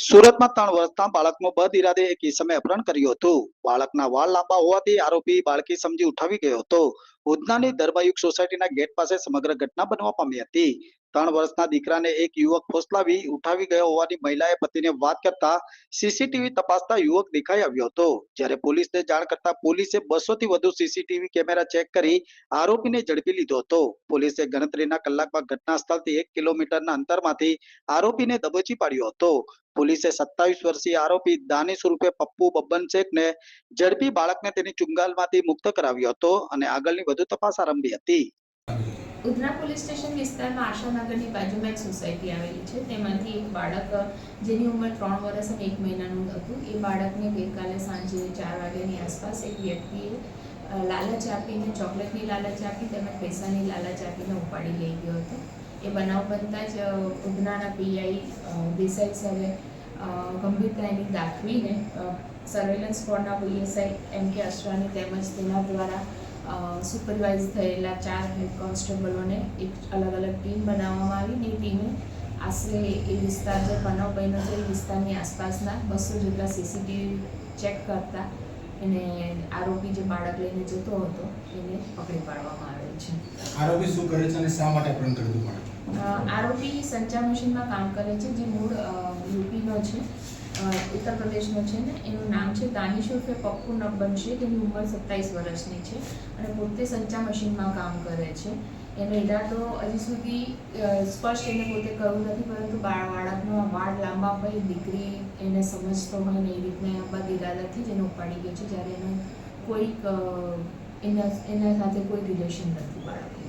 સુરતમાં ત્રણ વર્ષના બાળકનો બદ ઇરાદે એક ઈસમે અપહરણ કર્યું હતું. બાળકના વાળ લાંબા હોવાથી આરોપી બાળકી સમજી ઉઠાવી ગયો હતો. ઉધનાની ધર્મયુગ સોસાયટીના ગેટ પાસે સમગ્ર ઘટના બનવા પામી હતી. ત્રણ વર્ષના દીકરાને એક યુવક ફોસલાવી ઉઠાવી ગયો હોવાની મહિલાએ પતિને વાત કરતા સીસીટીવી તપાસતા યુવક દેખાઈ આવ્યો હતો. જ્યારે પોલીસને જાણ કરતા પોલીસે બસો થી વધુ સીસીટીવી કેમેરા ચેક કરી આરોપીને ઝડપી લીધો હતો. પોલીસે ગણતરીના કલાકમાં ઘટના સ્થળથી એક કિલોમીટરના અંતરમાંથી આરોપીને દબોચી પાડ્યો હતો. પોલીસે સત્તાવીસ વર્ષીય આરોપી દાનિશ રૂપે પપ્પુ બબ્બન શેખને ઝડપી બાળકને તેની ચુંગાલમાંથી મુક્ત કરાવ્યો હતો અને આગળની વધુ તપાસ આરંભી હતી. ઉધના પોલીસ સ્ટેશન વિસ્તારમાં આશાનગરની બાજુમાં એક સોસાયટી આવેલી છે. તેમાંથી એક બાળક, જેની ઉંમર ત્રણ વર્ષ અને એક મહિનાનું હતું. એ બાળકને ગઈકાલે સાંજે ચાર વાગ્યાની આસપાસ એક વ્યક્તિએ લાલચ આપીને, ચોકલેટની લાલચ આપી તેમજ પૈસાની લાલચ આપીને ઉપાડી લઈ ગયો હતો. એ બનાવ બનતા જ ઉધનાના પીઆઈ દેસાઈ સરે ગંભીરતા એની દાખવીને સર્વેલન્સ સ્કોડના પીએસઆઈ એમ કે અશ્વાની તેમજ તેના દ્વારા સુપરવાઇઝ થયેલા ચાર હેડ કોન્સ્ટેબલોને એક અલગ અલગ ટીમ બનાવવામાં આવી ને ટીમે આશરે એ વિસ્તાર જે બનાવ બન્યો છે એ વિસ્તારની આસપાસના બસો જેટલા સીસીટીવી ચેક કરતા એને આરોપી જે બાળક લઈને જતો હતો એને પકડી પાડવામાં આવે છે. આરોપી શું કરે છે અને શા માટે અપહરણ કર્યું હતું આરોપી સંચાર મશીનમાં કામ કરે છે જે મૂળ યુપીનો છે. ઉત્તર પ્રદેશનો છે ને, એનું નામ છે દાનિશ ઉર્ફે પપ્પુ નબ્બન છે તેની ઉંમર સત્તાવીસ વર્ષની છે અને પોતે સંચા મશીનમાં કામ કરે છે. એનો ઈરાદો હજી સુધી સ્પષ્ટ એને પોતે કરવું નથી, પરંતુ બાળ, બાળકનો વાળ લાંબા હોય, દીકરી એને સમજતો હોય ને એ રીતના આ બધા ઈરાદાથી જ એને ઉપાડી ગયો છે, જ્યારે એનું કોઈક એના એના સાથે કોઈ રિલેશન નથી બાળકનું.